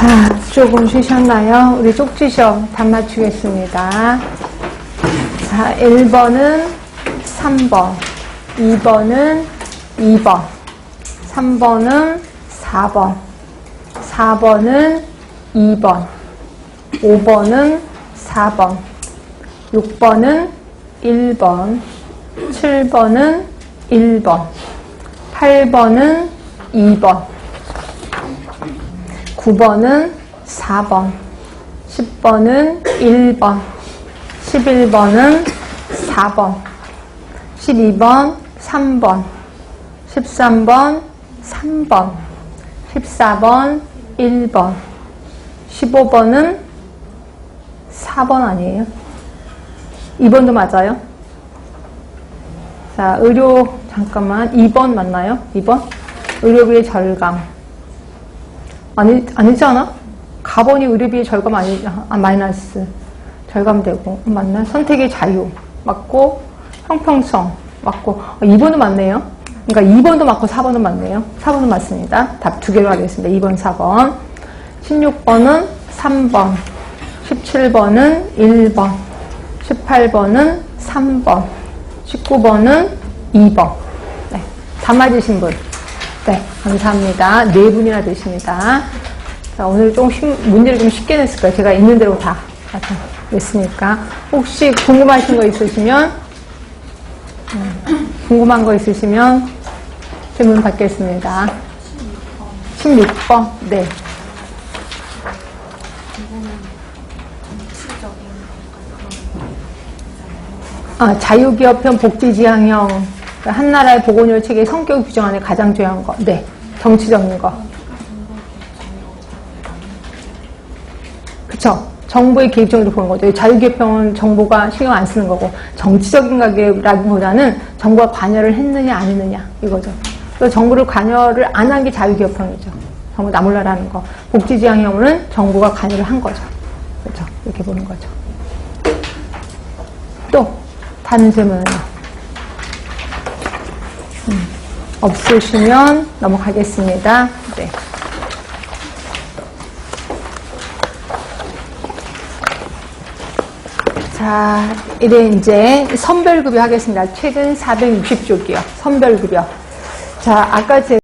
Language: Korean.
자, 조금 쉬셨나요? 우리 쪽지 시험 답 맞추겠습니다. 자, 1번은 3번, 2번은 2번, 3번은 4번, 4번은 2번, 5번은 4번, 6번은 1번, 7번은 1번, 8번은 2번, 9번은 4번, 10번은 1번, 11번은 4번, 12번 3번, 13번 3번, 14번 1번, 15번은 4번 아니에요? 2번도 맞아요? 자, 의료, 잠깐만. 2번 맞나요? 2번? 의료비의 절감. 아니, 아니지 않아? 가번이 의료비의 절감 아니, 아, 마이너스. 절감되고. 맞나? 선택의 자유. 맞고, 형평성. 맞고. 어, 2번도 맞네요. 그러니까 2번도 맞고 4번도 맞네요. 4번도 맞습니다. 답 두 개로 하겠습니다. 2번, 4번. 16번은 3번. 17번은 1번. 18번은 3번. 19번은 2번. 네. 다 맞으신 분. 네. 감사합니다. 네 분이나 되십니다. 자, 오늘 좀 힘- 문제를 좀 쉽게 냈을 거예요. 제가 있는 대로 다 가서 냈으니까. 혹시 궁금하신 거 있으시면, 음, 궁금한 거 있으시면 질문 받겠습니다. 16번. 네. 아, 자유기업형 복지지향형 한 나라의 보건의료 체계의 성격을 규정하는 가장 중요한 거. 네, 정치적인 거. 그쵸? 정부의 개입적으로 보는 거죠. 자유기업형은 정부가 신경 안 쓰는 거고 정치적인 가게라기보다는 정부가 관여를 했느냐 안 했느냐 이거죠. 그래서 정부를 관여를 안 한 게 자유기업형이죠. 정부 나몰라라는 거. 복지지향형은 정부가 관여를 한 거죠. 그렇죠? 이렇게 보는 거죠. 또 다른 질문은요? 음, 없으시면 넘어가겠습니다. 네. 자, 이제 이제 선별급여 하겠습니다. 최근 460쪽이요. 선별급여. 자, 아까 제가